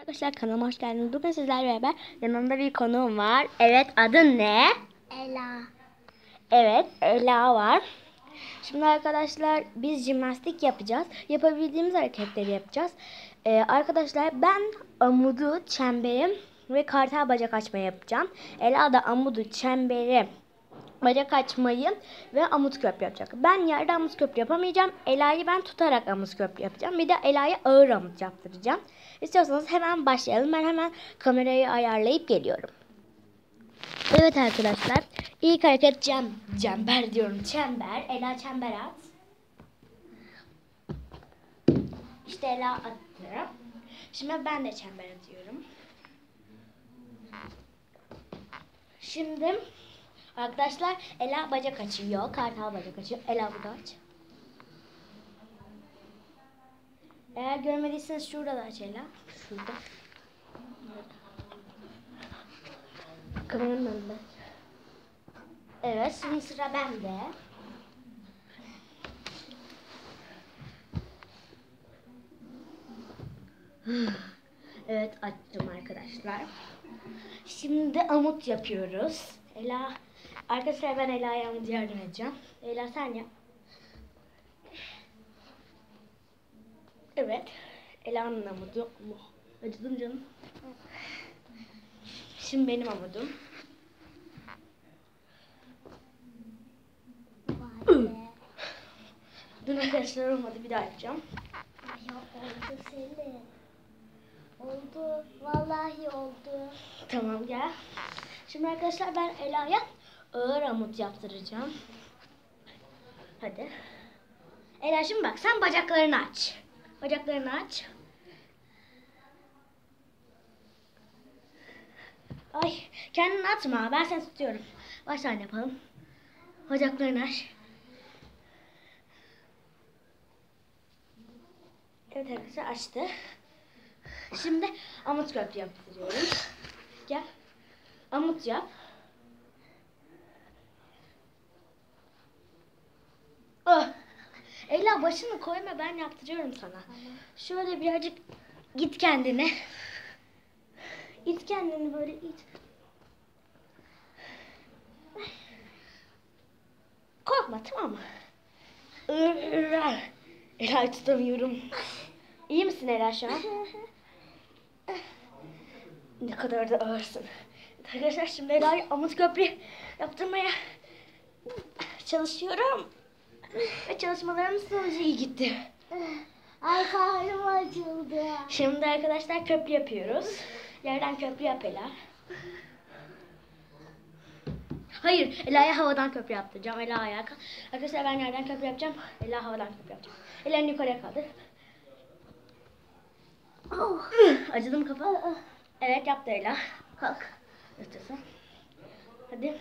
Arkadaşlar kanalıma hoş geldiniz. Bugün sizlerle beraber yanımda bir konuğum var. Evet adın ne? Ela. Evet Ela var. Şimdi arkadaşlar biz jimnastik yapacağız. Yapabildiğimiz hareketleri yapacağız. Ee, arkadaşlar ben amudu, çemberi ve kartal bacak açmayı yapacağım. Ela da amudu, çemberi, bacak açmayı ve amut köprü yapacak. Ben yerde amut köprü yapamayacağım. Ela'yı ben tutarak amut köprü yapacağım. Bir de Ela'ya ağır amut yaptıracağım. İstiyorsanız hemen başlayalım. Ben hemen kamerayı ayarlayıp geliyorum. Evet arkadaşlar. İlk hareket cem, cember diyorum. Çember. Ela çember at. İşte Ela attı. Şimdi ben de çember atıyorum. Şimdi arkadaşlar Ela bacak açıyor. Kartal bacak açıyor. Ela burada aç. Eğer görmediyseniz şurada da aç Ela. Şurada. Kameranın önünde. Evet şimdi sıra bende. Evet açtım arkadaşlar. Şimdi amut yapıyoruz. Ela arkadaşlar ben Ela'ya yardım edeceğim. Ela sen yap. Evet. Ela'nın amudu. Oh, Acıdım canım. Şimdi benim be. Dün arkadaşlar olmadı bir daha yapacağım. Ay oldu senin. Oldu. Vallahi oldu. Tamam gel. Şimdi arkadaşlar ben Ela'ya ağır amut yaptıracağım. Hadi. Ela şimdi bak sen bacaklarını aç. Bacaklarını aç. Ay kendini atma ben seni tutuyorum. Baştan yapalım. Bacaklarını aç. Evet arkadaşlar açtı. Şimdi amut köprü yaptırıyorum. Gel. Amut yap. Oh. Ela başını koyma ben yaptırıyorum sana. Şöyle birazcık git kendine. İt kendini böyle it. Korkma tamam mı? Ela tutamıyorum. İyi misin Ela şu an? Ne kadar da ağırsın. Arkadaşlar şimdi Ela'yı amut köprü yaptırmaya çalışıyorum. Ve çalışmalarımız sonucu iyi gitti. Ay karnım acıldı. Şimdi arkadaşlar köprü yapıyoruz. Yerden köprü yap Ela. Hayır, Ela'ya havadan köprü yaptıracağım. Ela ayağa kalk. Arkadaşlar ben yerden köprü yapacağım. Ela havadan köprü yapacağım. Ela'nı yukarıya kaldır. Oh. Acıdı mı kafa? Evet yaptı Ela. Kalk. Üstüse. Hadi.